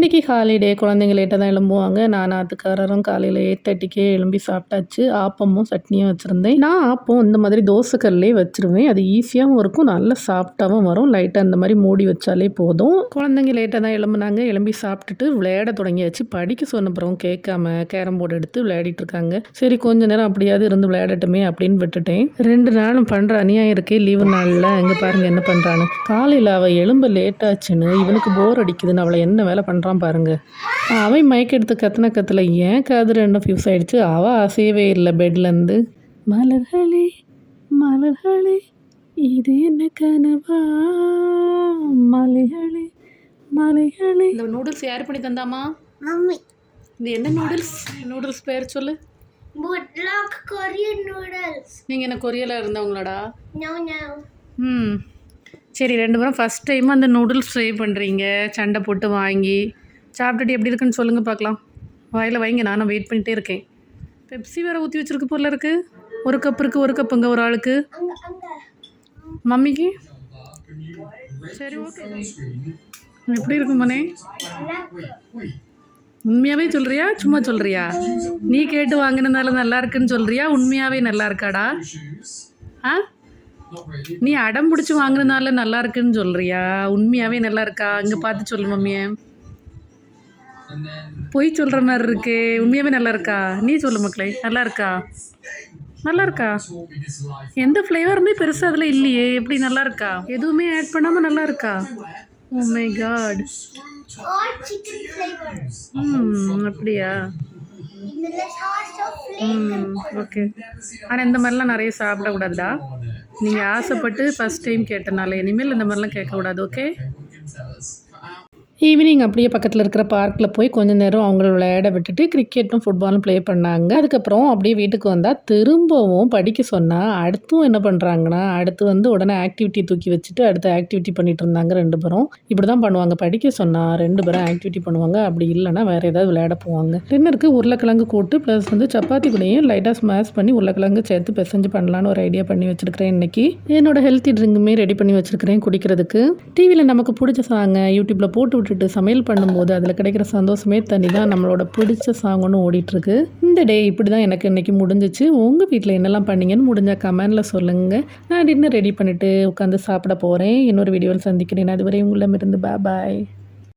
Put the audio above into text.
இன்றைக்கி ஹாலிடே குழந்தைங்க லேட்டாக தான் எழும்புவாங்க. நான் ஆத்துக்காரரும் காலையில் எயிட் தேர்ட்டிக்கே எழும்பி சாப்பிட்டாச்சு. ஆப்பமும் சட்னியும் வச்சுருந்தேன். நான் ஆப்பம் இந்த மாதிரி தோசைக்கல்லே வச்சுருவேன். அது ஈஸியாகவும் இருக்கும். நல்லா சாப்பிட்டாவும் வரும். லைட்டாக அந்த மாதிரி மூடி வச்சாலே போதும். குழந்தைங்க லேட்டாக தான் எழும்புனாங்க. எழும்பி சாப்பிட்டுட்டு விளையாட தொடங்கியாச்சு. படிக்க சொன்ன பிறகு கேட்காம கேரம் போர்டு எடுத்து விளையாடிட்டு இருக்காங்க. சரி கொஞ்ச நேரம் அப்படியாவது இருந்து விளையாடட்டுமே அப்படின்னு விட்டுட்டேன். ரெண்டு நாளும் பண்ணுற அநியாயம் இருக்கே. லீவு நாளில் இங்கே பாருங்கள் என்ன பண்ணுறான்னு காலையில் அவள் எழும்ப லேட்டாச்சுன்னு இவனுக்கு போர் அடிக்குதுன்னு அவளை என்ன வேலை பண்ணுறான் பாருங்க. அவன் மயக்க எடுத்து கத்துன கத்துல ஏன் காது ரெண்டும் ஃபியூஸ் ஆயிடுச்சு? அவள் அசையவே இல்லை பெட்லேருந்து மலர்களே மலர்களே இது என்ன கனவா? மலைகளே மலைகளே. இந்த நூடுல்ஸ் யார் பண்ணி தந்தாமா மம்மி. இது என்ன நூடுல்ஸ் நூடுல்ஸ் பேர் சொல்லு. Woodlock Korean noodles. நீங்கள் என்ன கொரியலாக இருந்தவங்களாடா. ம். சரி ரெண்டு பேரும் ஃபஸ்ட் டைம் அந்த நூடுல்ஸ் ட்ரை பண்ணுறீங்க சண்டை போட்டு வாங்கி சாப்பிட்டுட்டு எப்படி இருக்குன்னு சொல்லுங்கள் பார்க்கலாம். வாயில் வைங்க நானும் வெயிட் பண்ணிகிட்டே இருக்கேன். பெப்சி வேறு ஊற்றி வச்சிருக்கு போல இருக்குது ஒரு கப் இருக்குது ஒரு கப்புங்க ஒரு ஆளுக்கு. மம்மிக்கு? சரி ஓகே எப்படி இருக்கும் மனே? உண்மையாகவே சொல்கிறியா சும்மா சொல்கிறியா நீ கேட்டு வாங்கினதுனால நல்லா இருக்குன்னு சொல்கிறியா உண்மையாகவே நல்லா இருக்காடா? ஆ? நீ அடம் பிடிச்சி வாங்குறதுனால நல்லா இருக்குன்னு சொல்கிறியா உண்மையாகவே நல்லா இருக்கா? இங்கே பார்த்து சொல்லு மம்மிய. பொய் சொல்கிற மாதிரி இருக்கு. உண்மையாகவே நல்லா இருக்கா? நீ சொல்லு மக்களே. நல்லா இருக்கா? நல்லா இருக்கா? எந்த ஃப்ளேவருமே பெருசாக அதில் இல்லையே. எப்படி நல்லா இருக்கா? எதுவுமே ஆட் பண்ணாமல் நல்லா இருக்கா? ஓ மை காட் ம் அப்படியா? ம் ஓகே ஆனால் இந்த மாதிரிலாம் நிறைய சாப்பிடக்கூடாதுடா. நீங்கள் ஆசைப்பட்டு ஃபஸ்ட் டைம் கேட்டனால இனிமேல் இந்த மாதிரிலாம் கேட்கக்கூடாது ஓகே ஈவினிங் அப்படியே பக்கத்தில் இருக்கிற பார்க்கில் போய் கொஞ்ச நேரம் அவங்கள விளையாட விட்டுட்டு கிரிக்கெட்டும் ஃபுட்பாலும் ப்ளே பண்ணாங்க. அதுக்கப்புறம் அப்படியே வீட்டுக்கு வந்தால் திரும்பவும் படிக்க சொன்னால் அடுத்தும் என்ன பண்ணுறாங்கன்னா அடுத்து வந்து உடனே ஆக்டிவிட்டி தூக்கி வச்சுட்டு அடுத்து ஆக்டிவிட்டி பண்ணிகிட்டு இருந்தாங்க ரெண்டு பேரும். இப்படி தான் பண்ணுவாங்க. படிக்க சொன்னால் ரெண்டு பேரும் ஆக்டிவிட்டி பண்ணுவாங்க. அப்படி இல்லைன்னா வேறு ஏதாவது விளையாட போவாங்க. டின்னருக்கு உருளைக்கிழங்கு கூட்டு ப்ளஸ் வந்து சப்பாத்தி கூடையும் லைட்டாக ஸ்மாஷ் பண்ணி உருளைக்கிழங்கு சேர்த்து பிசைஞ்சு பண்ணலான்னு ஒரு ஐடியா பண்ணி வச்சுருக்கிறேன் இன்றைக்கி என்னோட ஹெல்த்தி ட்ரிங்குமே ரெடி பண்ணி வச்சுருக்கிறேன் குடிக்கிறதுக்கு. டிவியில் நமக்கு பிடிச்ச சாங்க யூடியூப்பில் போட்டு போட்டுட்டு சமையல் பண்ணும்போது அதில் கிடைக்கிற சந்தோஷமே தனி தான் நம்மளோட பிடிச்ச சாங் ஒன்று ஓடிட்டுருக்கு. இந்த டே இப்படி தான் எனக்கு இன்றைக்கி முடிஞ்சிச்சு. உங்கள் வீட்டில் என்னெல்லாம் பண்ணீங்கன்னு முடிஞ்சால் கமெண்டில் சொல்லுங்கள் நான் டின்னர் ரெடி பண்ணிவிட்டு உட்காந்து சாப்பிட போகிறேன் இன்னொரு வீடியோவில் சந்திக்கிறேன். அதுவரை உங்களிடமிருந்து பாய்